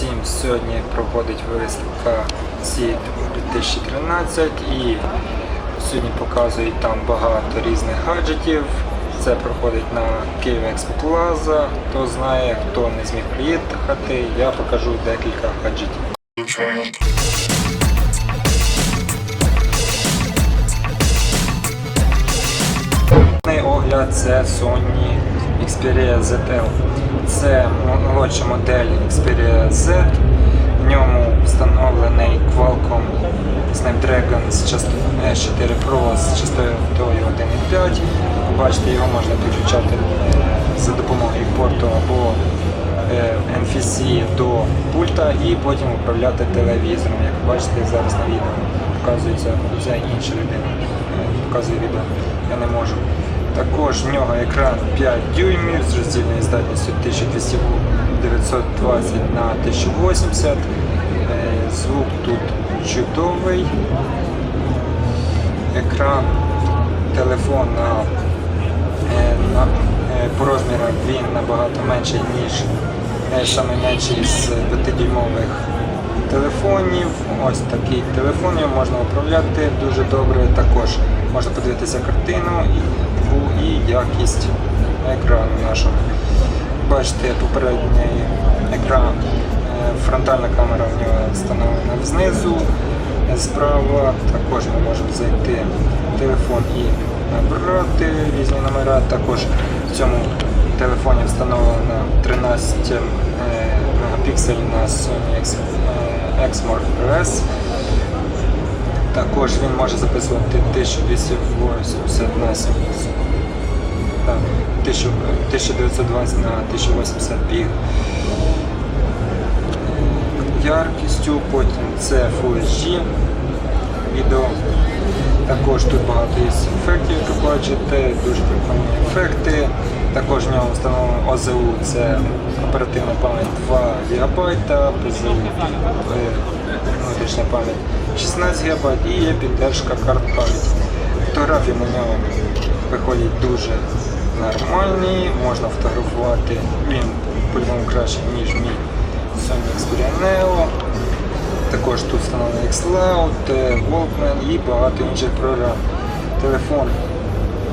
всім! Сьогодні проходить виставка СІД 2013 і сьогодні показують там багато різних гаджетів. Це проходить на Київ Експо Хто знає, хто не зміг приїхати, я покажу декілька гаджетів. Огляд це Sony Xperia ZL. Це молодша модель Xperia Z. В ньому встановлений Qualcomm Snapdragon з част- е, 4 Pro з частотою 1.5. Бачите, його можна підключати за допомогою порту або е, NFC до пульта і потім управляти телевізором. Як бачите зараз на відео показується це інша людина. е, Показує відео. Я не можу. Також в нього екран 5 дюймів з роздільною здатністю 1200 920 на 1080. Е, Звук тут чудовий. Екран телефона е, на, е, по розмірах він набагато менший, ніж е, саме менший з 5-дюймових телефонів. Ось такий телефон його можна управляти дуже добре. Також можна подивитися картину і, і якість екрану нашого. Бачите, попередній екран, е, фронтальна камера в нього встановлена знизу, е, справа. Також ми можемо зайти в телефон і набрати різні номера. Також в цьому телефоні встановлена 13 е, мегапіксельна Sony X, е, Exmor S. Також він може записувати 1280 на 7 так, 1920 на 1080 пік яркістю, потім це Full HD відео. Також тут багато є ефектів, як ви бачите, дуже прикольні ефекти. Також в ньому встановлено ОЗУ, це оперативна пам'ять 2 ГБ, ПЗУ внутрішня пам'ять 16 ГБ і є підтримка карт пам'яті. Фотографії на ньому виходять дуже нормальні, можна фотографувати, він по-любому краще, ніж мій Sony Xperia Neo. Також тут встановлений Xcloud, е, Walkman і багато інших програм. Телефон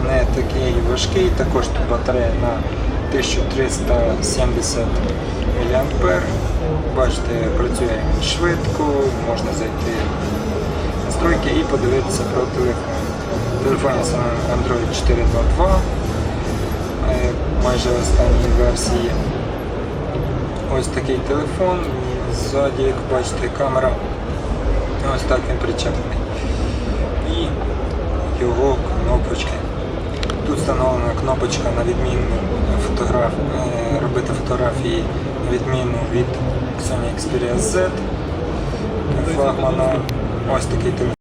не такий важкий, також тут батарея на 1370 мА. Бачите, працює швидко, можна зайти в настройки і подивитися про телефон. Саме Android 4.2.2, е, майже останній версії. Ось такий телефон. Ззаді, як бачите, камера. Ось так він причеплений. І його кнопочки. Кнопочка на відміну фотограф... е, робити фотографії на відміну від Sony Xperia Z флагмана. Ось такий телефон.